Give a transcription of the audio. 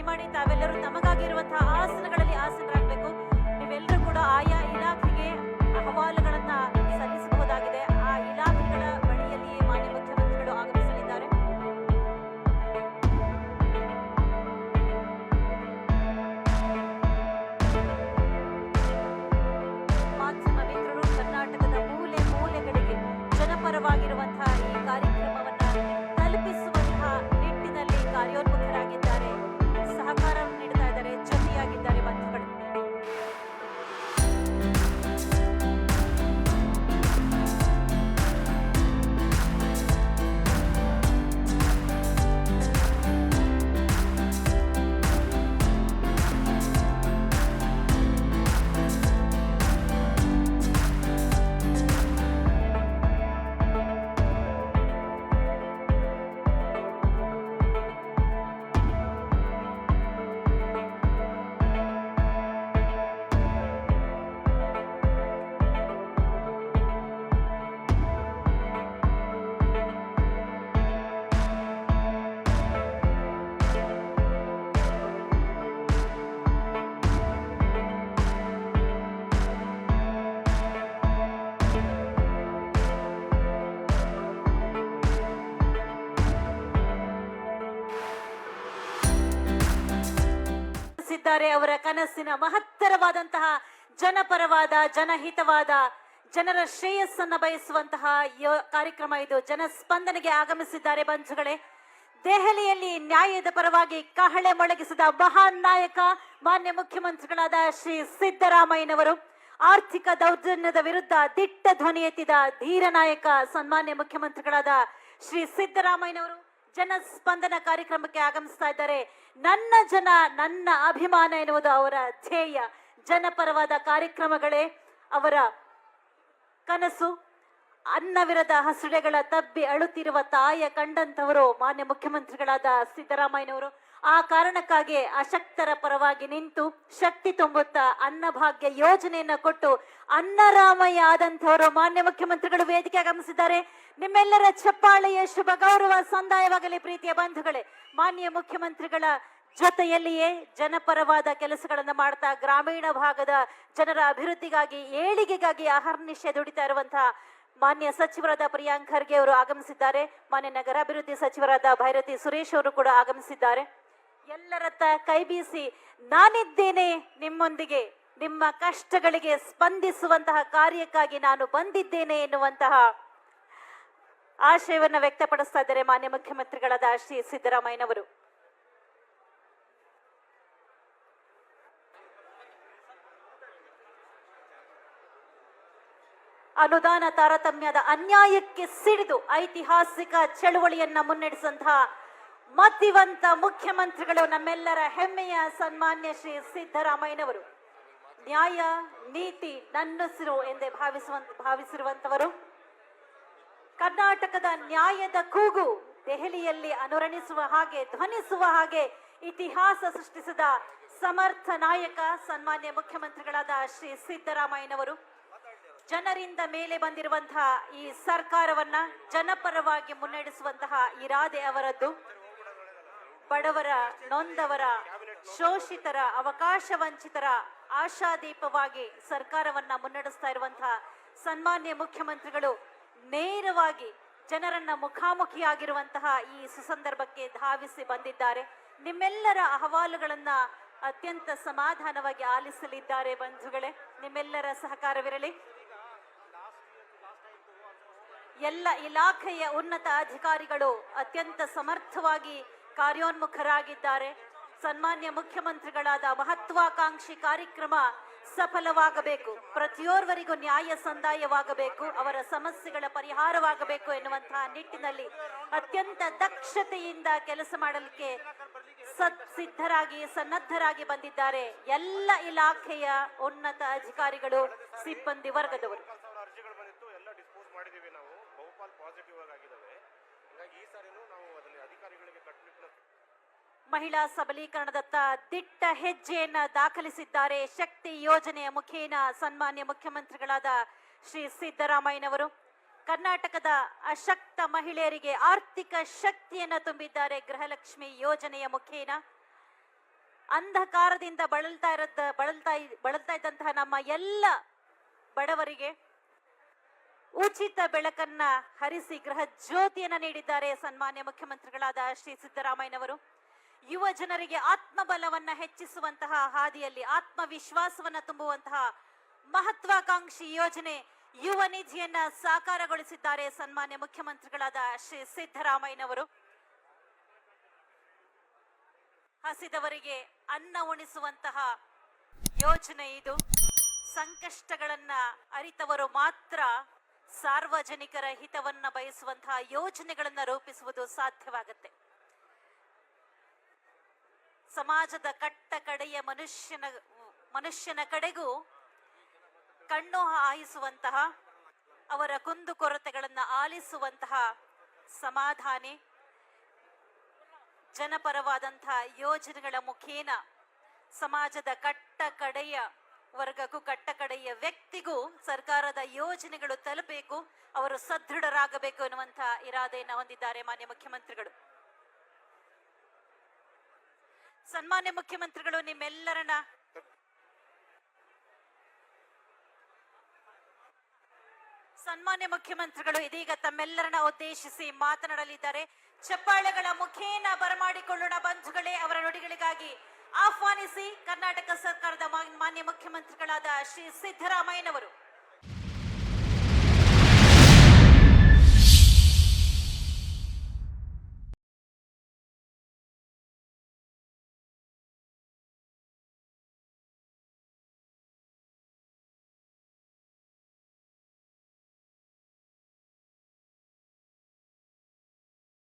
ದಯಮಾಡಿ ತಾವೆಲ್ಲರೂ ತಮಗಾಗಿರುವಂತಹ ಆಸನಗಳಲ್ಲಿ ಆಸನರಾಗಬೇಕು ಸಿದ್ದಾರೆ ಅವರ ಕನಸಿನ ಮಹತ್ತರವಾದಂತಹ ಜನಪರವಾದ, ಜನಹಿತವಾದ, ಜನರ ಶ್ರೇಯಸ್ಸನ್ನ ಬಯಸುವಂತಹ ಕಾರ್ಯಕ್ರಮ ಇದು. ಜನಸ್ಪಂದನೆಗೆ ಆಗಮಿಸಿದ್ದಾರೆ ಬಂಧುಗಳೇ. ದೆಹಲಿಯಲ್ಲಿ ನ್ಯಾಯದ ಪರವಾಗಿ ಕಹಳೆ ಮೊಳಗಿಸಿದ ಮಹಾನ್ ನಾಯಕ, ಮಾನ್ಯ ಮುಖ್ಯಮಂತ್ರಿಗಳಾದ ಶ್ರೀ ಸಿದ್ದರಾಮಯ್ಯನವರು, ಆರ್ಥಿಕ ದೌರ್ಜನ್ಯದ ವಿರುದ್ಧ ದಿಟ್ಟ ಧ್ವನಿ ಎತ್ತಿದ ಧೀರ ನಾಯಕ, ಸನ್ಮಾನ್ಯ ಮುಖ್ಯಮಂತ್ರಿಗಳಾದ ಶ್ರೀ ಸಿದ್ದರಾಮಯ್ಯನವರು. ಜನಸ್ಪಂದನ ಕಾರ್ಯಕ್ರಮಕ್ಕೆ ಆಗಮಿಸ್ತಾ ಇದ್ದಾರೆ. ನನ್ನ ಜನ, ನನ್ನ ಅಭಿಮಾನ ಎನ್ನುವುದು ಅವರ ಧ್ಯೇಯ. ಜನಪರವಾದ ಕಾರ್ಯಕ್ರಮಗಳೇ ಅವರ ಕನಸು. ಅನ್ನವಿರದ ಹಸುಡೆಗಳ ತಬ್ಬಿ ಅಳುತ್ತಿರುವ ತಾಯ ಕಂಡಂತವರು ಮಾನ್ಯ ಮುಖ್ಯಮಂತ್ರಿಗಳಾದ ಸಿದ್ದರಾಮಯ್ಯನವರು. ಆ ಕಾರಣಕ್ಕಾಗಿ ಅಶಕ್ತರ ಪರವಾಗಿ ನಿಂತು ಶಕ್ತಿ ತುಂಬುತ್ತಾ ಅನ್ನಭಾಗ್ಯ ಯೋಜನೆಯನ್ನ ಕೊಟ್ಟು ಅನ್ನರಾಮಯ್ಯ ಆದಂಥವರು ಮಾನ್ಯ ಮುಖ್ಯಮಂತ್ರಿಗಳು ವೇದಿಕೆ ಆಗಮಿಸಿದ್ದಾರೆ. ನಿಮ್ಮೆಲ್ಲರ ಚಪ್ಪಾಳೆಯ ಶುಭ ಗೌರವ ಸಂದಾಯವಾಗಲಿ ಪ್ರೀತಿಯ ಬಂಧುಗಳೇ. ಮಾನ್ಯ ಮುಖ್ಯಮಂತ್ರಿಗಳ ಜೊತೆಯಲ್ಲಿಯೇ ಜನಪರವಾದ ಕೆಲಸಗಳನ್ನು ಮಾಡ್ತಾ ಗ್ರಾಮೀಣ ಭಾಗದ ಜನರ ಅಭಿವೃದ್ಧಿಗಾಗಿ, ಏಳಿಗೆಗಾಗಿ ಅಹರ್ನಿಶೆ ದುಡಿತಾ ಇರುವಂತಹ ಮಾನ್ಯ ಸಚಿವರಾದ ಪ್ರಿಯಾಂಕ್ ಖರ್ಗೆ ಅವರು ಆಗಮಿಸಿದ್ದಾರೆ. ಮಾನ್ಯ ನಗರಾಭಿವೃದ್ಧಿ ಸಚಿವರಾದ ಭೈರತಿ ಸುರೇಶ್ ಅವರು ಕೂಡ ಆಗಮಿಸಿದ್ದಾರೆ. ಎಲ್ಲರತ್ತ ಕೈ ಬೀಸಿ, ನಾನಿದ್ದೇನೆ ನಿಮ್ಮೊಂದಿಗೆ, ನಿಮ್ಮ ಕಷ್ಟಗಳಿಗೆ ಸ್ಪಂದಿಸುವಂತಹ ಕಾರ್ಯಕ್ಕಾಗಿ ನಾನು ಬಂದಿದ್ದೇನೆ ಎನ್ನುವಂತಹ ಆಶಯವನ್ನು ವ್ಯಕ್ತಪಡಿಸ್ತಾ ಇದ್ದಾರೆ ಮಾನ್ಯ ಮುಖ್ಯಮಂತ್ರಿಗಳಾದ ಶ್ರೀ ಸಿದ್ದರಾಮಯ್ಯನವರು. ಅನುದಾನ ತಾರತಮ್ಯದ ಅನ್ಯಾಯಕ್ಕೆ ಸಿಡಿದು ಐತಿಹಾಸಿಕ ಚಳುವಳಿಯನ್ನ ಮುನ್ನಡೆಸಿದಂತಹ ಮತಿವಂತ ಮುಖ್ಯಮಂತ್ರಿಗಳು ನಮ್ಮೆಲ್ಲರ ಹೆಮ್ಮೆಯ, ಸನ್ಮಾನ್ಯ ಶ್ರೀ ಸಿದ್ದರಾಮಯ್ಯನವರು. ನ್ಯಾಯ, ನೀತಿ ನನ್ನಸಿರು ಎಂದೇ ಭಾವಿಸುವಂತ, ಭಾವಿಸಿರುವಂತವರು. ಕರ್ನಾಟಕದ ನ್ಯಾಯದ ಕೂಗು ದೆಹಲಿಯಲ್ಲಿ ಅನುರಣಿಸುವ ಹಾಗೆ, ಧ್ವನಿಸುವ ಹಾಗೆ ಇತಿಹಾಸ ಸೃಷ್ಟಿಸಿದ ಸಮರ್ಥ ನಾಯಕ, ಸನ್ಮಾನ್ಯ ಮುಖ್ಯಮಂತ್ರಿಗಳಾದ ಶ್ರೀ ಸಿದ್ದರಾಮಯ್ಯನವರು. ಜನರಿಂದ ಮೇಲೆ ಬಂದಿರುವಂತಹ ಈ ಸರ್ಕಾರವನ್ನ ಜನಪರವಾಗಿ ಮುನ್ನಡೆಸುವಂತಹ ಇರಾದೆ ಅವರದ್ದು. ಬಡವರ, ನೊಂದವರ, ಶೋಷಿತರ ಅವಕಾಶ ವಂಚಿತರ ಆಶಾದೀಪವಾಗಿ ಸರ್ಕಾರವನ್ನ ಮುನ್ನಡೆಸ್ತಾ ಇರುವಂತಹ ಸನ್ಮಾನ್ಯ ಮುಖ್ಯಮಂತ್ರಿಗಳು ನೇರವಾಗಿ ಜನರನ್ನ ಮುಖಾಮುಖಿಯಾಗಿರುವಂತಹ ಈ ಸುಸಂದರ್ಭಕ್ಕೆ ಧಾವಿಸಿ ಬಂದಿದ್ದಾರೆ. ನಿಮ್ಮೆಲ್ಲರ ಅಹವಾಲುಗಳನ್ನ ಅತ್ಯಂತ ಸಮಾಧಾನವಾಗಿ ಆಲಿಸಲಿದ್ದಾರೆ ಬಂಧುಗಳೇ. ನಿಮ್ಮೆಲ್ಲರ ಸಹಕಾರವಿರಲಿ. ಎಲ್ಲ ಇಲಾಖೆಯ ಉನ್ನತ ಅಧಿಕಾರಿಗಳು ಅತ್ಯಂತ ಸಮರ್ಥವಾಗಿ ಕಾರ್ಯೋನ್ಮುಖರಾಗಿದ್ದಾರೆ. ಸನ್ಮಾನ್ಯ ಮುಖ್ಯಮಂತ್ರಿಗಳಾದ ಮಹತ್ವಾಕಾಂಕ್ಷಿ ಕಾರ್ಯಕ್ರಮ ಸಫಲವಾಗಬೇಕು. ಪ್ರತಿಯೋರ್ವರಿಗೂ ನ್ಯಾಯ ಸಂದಾಯವಾಗಬೇಕು. ಅವರ ಸಮಸ್ಯೆಗಳ ಪರಿಹಾರವಾಗಬೇಕು ಎನ್ನುವಂತಹ ನಿಟ್ಟಿನಲ್ಲಿ ಅತ್ಯಂತ ದಕ್ಷತೆಯಿಂದ ಕೆಲಸ ಮಾಡಲಿಕ್ಕೆ ಸಿದ್ಧರಾಗಿ ಸನ್ನದ್ಧರಾಗಿ ಬಂದಿದ್ದಾರೆ ಎಲ್ಲ ಇಲಾಖೆಯ ಉನ್ನತ ಅಧಿಕಾರಿಗಳು, ಸಿಬ್ಬಂದಿ ವರ್ಗದವರು. ಮಹಿಳಾ ಸಬಲೀಕರಣದತ್ತ ದಿಟ್ಟ ಹೆಜ್ಜೆಯನ್ನ ದಾಖಲಿಸಿದ್ದಾರೆ ಶಕ್ತಿ ಯೋಜನೆಯ ಮುಖೇನ ಸನ್ಮಾನ್ಯ ಮುಖ್ಯಮಂತ್ರಿಗಳಾದ ಶ್ರೀ ಸಿದ್ದರಾಮಯ್ಯನವರು. ಕರ್ನಾಟಕದ ಅಶಕ್ತ ಮಹಿಳೆಯರಿಗೆ ಆರ್ಥಿಕ ಶಕ್ತಿಯನ್ನ ತುಂಬಿದ್ದಾರೆ ಗೃಹಲಕ್ಷ್ಮಿ ಯೋಜನೆಯ ಮುಖೇನ. ಅಂಧಕಾರದಿಂದ ಬಳಲ್ತಾ ಇರತ್ತ ಬಳಲ್ತಾ ಬಳಲ್ತಾ ಇದ್ದಂತಹ ನಮ್ಮ ಎಲ್ಲ ಬಡವರಿಗೆ ಉಚಿತ ಬೆಳಕನ್ನ ಹರಿಸಿ ಗೃಹ ಜ್ಯೋತಿಯನ್ನ ನೀಡಿದ್ದಾರೆ ಸನ್ಮಾನ್ಯ ಮುಖ್ಯಮಂತ್ರಿಗಳಾದ ಶ್ರೀ ಸಿದ್ದರಾಮಯ್ಯನವರು. ಯುವ ಜನರಿಗೆ ಆತ್ಮಬಲವನ್ನ ಹೆಚ್ಚಿಸುವಂತಹ ಹಾದಿಯಲ್ಲಿ ಆತ್ಮವಿಶ್ವಾಸವನ್ನ ತುಂಬುವಂತಹ ಮಹತ್ವಾಕಾಂಕ್ಷಿ ಯೋಜನೆ ಯುವ ನಿಧಿಯನ್ನ ಸಾಕಾರಗೊಳಿಸಿದ್ದಾರೆ ಸನ್ಮಾನ್ಯ ಮುಖ್ಯಮಂತ್ರಿಗಳಾದ ಶ್ರೀ ಸಿದ್ದರಾಮಯ್ಯನವರು. ಹಸಿದವರಿಗೆ ಅನ್ನ ಉಣಿಸುವಂತಹ ಯೋಜನೆ ಇದು. ಸಂಕಷ್ಟಗಳನ್ನ ಅರಿತವರು ಮಾತ್ರ ಸಾರ್ವಜನಿಕರ ಹಿತವನ್ನ ಬಯಸುವಂತಹ ಯೋಜನೆಗಳನ್ನು ರೂಪಿಸುವುದು ಸಾಧ್ಯವಾಗುತ್ತೆ. ಸಮಾಜದ ಕಟ್ಟ ಕಡೆಯ ಮನುಷ್ಯನ ಮನುಷ್ಯನ ಕಡೆಗೂ ಕಣ್ಣು ಹಾಯಿಸುವಂತಹ, ಅವರ ಕುಂದುಕೊರತೆಗಳನ್ನು ಆಲಿಸುವಂತಹ ಸಮಾಧಾನಿ, ಜನಪರವಾದಂತಹ ಯೋಜನೆಗಳ ಮುಖೇನ ಸಮಾಜದ ಕಟ್ಟ ಕಡೆಯ ವರ್ಗಕ್ಕೂ ಕಟ್ಟಕಡೆಯ ವ್ಯಕ್ತಿಗೂ ಸರ್ಕಾರದ ಯೋಜನೆಗಳು ತಲುಪಬೇಕು, ಅವರು ಸದೃಢರಾಗಬೇಕು ಎನ್ನುವಂತಹ ಇರಾದೆಯನ್ನು ಹೊಂದಿದ್ದಾರೆ ಮಾನ್ಯ ಮುಖ್ಯಮಂತ್ರಿಗಳು. ಸನ್ಮಾನ್ಯ ಮುಖ್ಯಮಂತ್ರಿಗಳು, ನಿಮ್ಮೆಲ್ಲರನ್ನ ಸನ್ಮಾನ್ಯ ಮುಖ್ಯಮಂತ್ರಿಗಳು ಇದೀಗ ತಮ್ಮೆಲ್ಲರನ್ನ ಉದ್ದೇಶಿಸಿ ಮಾತನಾಡಲಿದ್ದಾರೆ. ಚಪ್ಪಾಳೆಗಳ ಮುಖೇನ ಬರಮಾಡಿಕೊಳ್ಳೋಣ ಬಂಧುಗಳೇ, ಅವರ ನುಡಿಗಳಿಗಾಗಿ ಆಹ್ವಾನಿಸಿ ಕರ್ನಾಟಕ ಸರ್ಕಾರದ ಮಾನ್ಯ ಮುಖ್ಯಮಂತ್ರಿಗಳಾದ ಶ್ರೀ ಸಿದ್ದರಾಮಯ್ಯನವರು.